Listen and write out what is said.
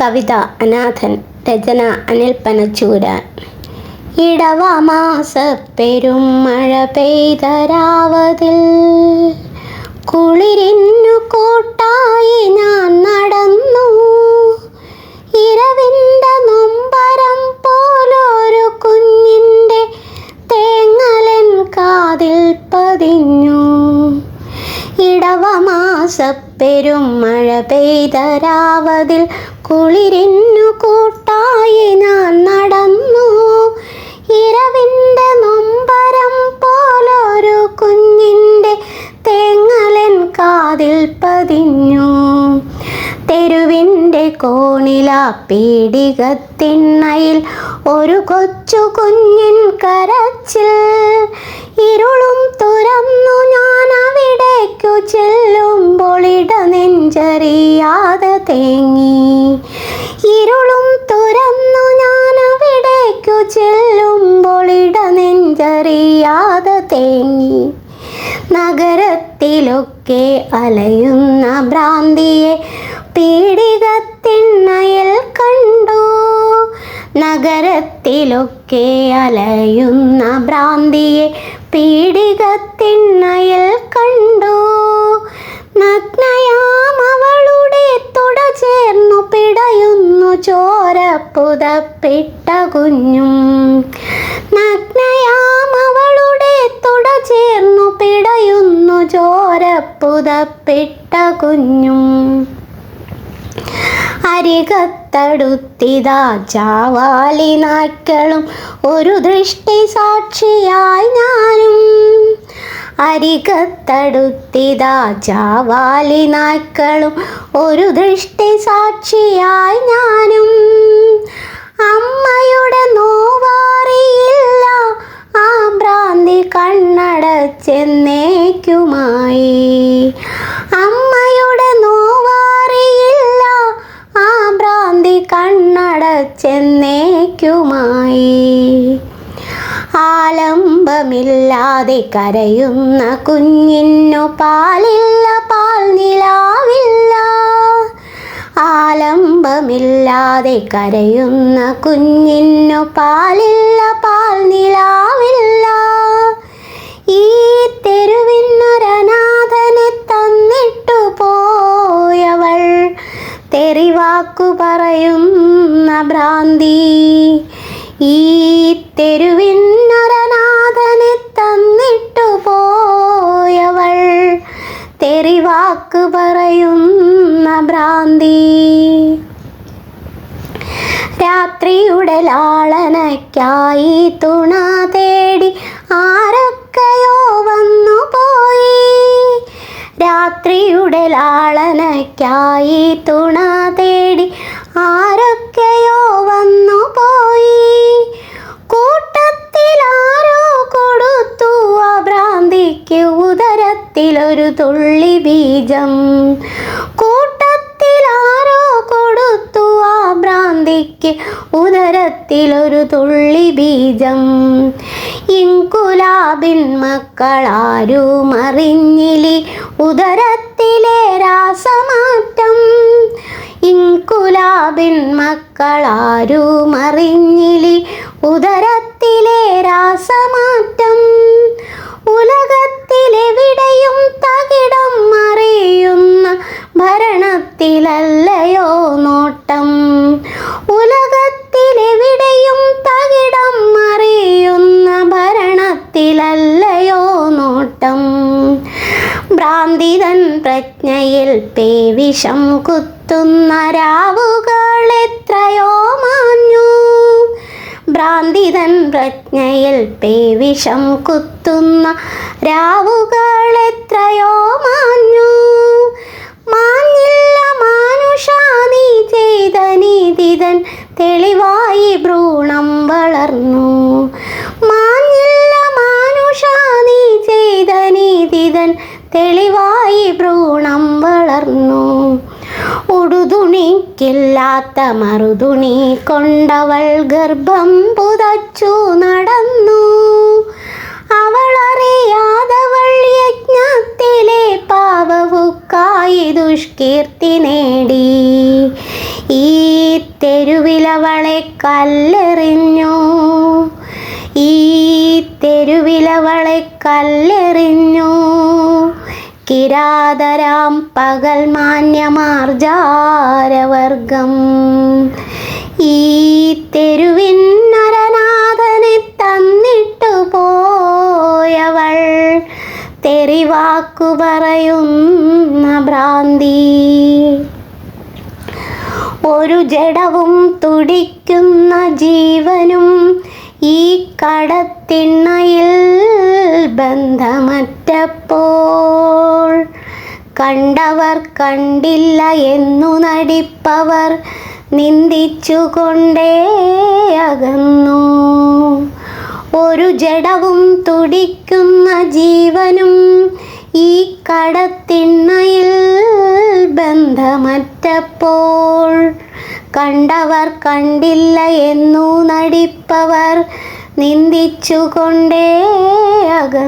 കവിത അനാഥൻ രചന അനിൽ പനച്ചൂരാൻ. ഇടവമാസ പെരുമഴ പെയ്തരാവതിൽ കുളിരിന്നു കൂട്ടായി ഞാൻ നടന്നു. ഇരവിന്റെ നൊമ്പരം പോലൊരു കുഞ്ഞിന്റെ തേങ്ങലൻ കാതിൽ പതിഞ്ഞു. ഇടവമാസ പെരും മഴ പെയ്തരാവതിൽ കുളിരിന്നു കൂട്ടായി കോണില പീഡികത്തിണ്ണയിൽ ഒരു കൊച്ചു കുഞ്ഞിൻ കരച്ചിൽ. ഇരുളും തുറന്നു ഞാൻ അവിടേക്കു ചെല്ലുമ്പോൾ ഇട നെഞ്ചറിയാതെ തേങ്ങി. ഇരുളും തുറന്നു ഞാൻ അവിടേക്കു ചെല്ലുമ്പോൾ ഇട നെഞ്ചറിയാതെ തേങ്ങി. നഗരത്തിലൊക്കെ അലയുന്ന ഭ്രാന്തിയെ പീഡികത്തിണ്ണയിൽ കണ്ടു. നഗരത്തിലൊക്കെ അലയുന്ന ഭ്രാന്തിയെ പീഡികത്തിണ്ണയിൽ കണ്ടു. നഗ്നയാം അവളുടെ തുട ചേർന്നു പിടയുന്നു ചോര പുതപ്പിട്ട കുഞ്ഞും. നഗ്നയാം അവളുടെ തുട ചേർന്നു പിടയുന്നു ചോര പുതപ്പിട്ട കുഞ്ഞും. അരികത്തടുത്തിതാ ചാവാലി നായ്ക്കളും. ഒരു ദൃഷ്ടി സാക്ഷിയായി ഞാനും. അരികത്തടുത്തിതാ ചാവാലി നായ്ക്കളും. ഒരു ദൃഷ്ടി സാക്ഷിയായി ഞാനും. അമ്മയുടെ നോവാറിയില്ല ആലംബമില്ലാതെ കരയുന്ന കുഞ്ഞിനു പാലില്ല പാൽ നിലാവില്ല. ആലംബമില്ലാതെ കരയുന്ന കുഞ്ഞിനു പാലില്ല പാൽ നിലാവില്ല. ഈ തെരുവിനൊരനാഥനെ തന്നിട്ടു പോയവൾ തെറിവാക്കു പറയുന്ന ഭ്രാന്തി. ഈ തെരുവിനൊരനാഥനെ പറയുന്ന ഭ്രാന്തി. രാത്രിയുടെ ലാളനയ്ക്കായി തുണ തേടി ആരൊക്കെയോ വന്നു പോയി. രാത്രിയുടെ ലാളനയ്ക്കായി തുണ തേടി ആരൊക്കെയോ വന്നു പോയി. കൂട്ടത്തിലാര കൊടുത്തു. ആ ഭ്രാന്തിക്ക് ഉദരത്തിലൊരു തുള്ളി ബീജം. കൂട്ടത്തിൽ ആരോ കൊടുത്തു. ആ ഭ്രാന്തിക്ക് ഉദരത്തിലൊരു തുള്ളി ബീജം. ഇൻകുലാബിൻ മക്കളാരും അറിഞ്ഞിലി ഉദരത്തിലെ രാസമാറ്റം. ഇൻകുലാബിൻ മക്കളാരും അറിഞ്ഞിലി ഭ്രാന്തിതൻ പ്രജ്ഞയിൽ പേവിഷം കുത്തുന്ന രാവുകൾ എത്രയോ മാഞ്ഞു. ഭ്രാന്തിതൻ പ്രജ്ഞയിൽ പേവിഷം കുത്തുന്ന രാവുകൾ എത്രയോ മാഞ്ഞു. മാഞ്ഞില്ല മാനുഷാ നീ ചെയ്ത നീതിതൻ തെളിവായി ഭ്രൂണം ഇല്ലാത്ത മറുതുണി കൊണ്ടവൾ ഗർഭം പുതച്ചു നടന്നു. അവളറിയാതവൾ യജ്ഞത്തിലെ പാവവുക്കായി ദുഷ്കീർത്തി നേടി. ഈ തെരുവിലവളെ കല്ലെറിഞ്ഞു. ഈ തെരുവിലവളെ കല്ലെറിഞ്ഞു. കിരാതരാം പകൽ മാന്യമാർജാരവർഗം. ഈ തെരുവിൻ നരനാഥനെ തന്നിട്ടു പോയവൾ തെറിവാക്കു പറയുന്ന ഭ്രാന്തി. ഒരു ജഡവും തുടിക്കുന്ന ജീവനും ഈ കടത്തിണ്ണയിൽ ബന്ധമറ്റപ്പോൾ കണ്ടവർ കണ്ടില്ല എന്നു നടിപ്പവർ നിന്ദിച്ചുകൊണ്ടേ അകന്നു. ഒരു ജഡവും തുടിക്കുന്ന ജീവനും ഈ കടത്തിണ്ണയിൽ ബന്ധമറ്റപ്പോൾ കണ്ടവർ കണ്ടില്ല എന്നു നടിപ്പവർ നിന്ദിച്ചുകൊണ്ടേ അകന്നു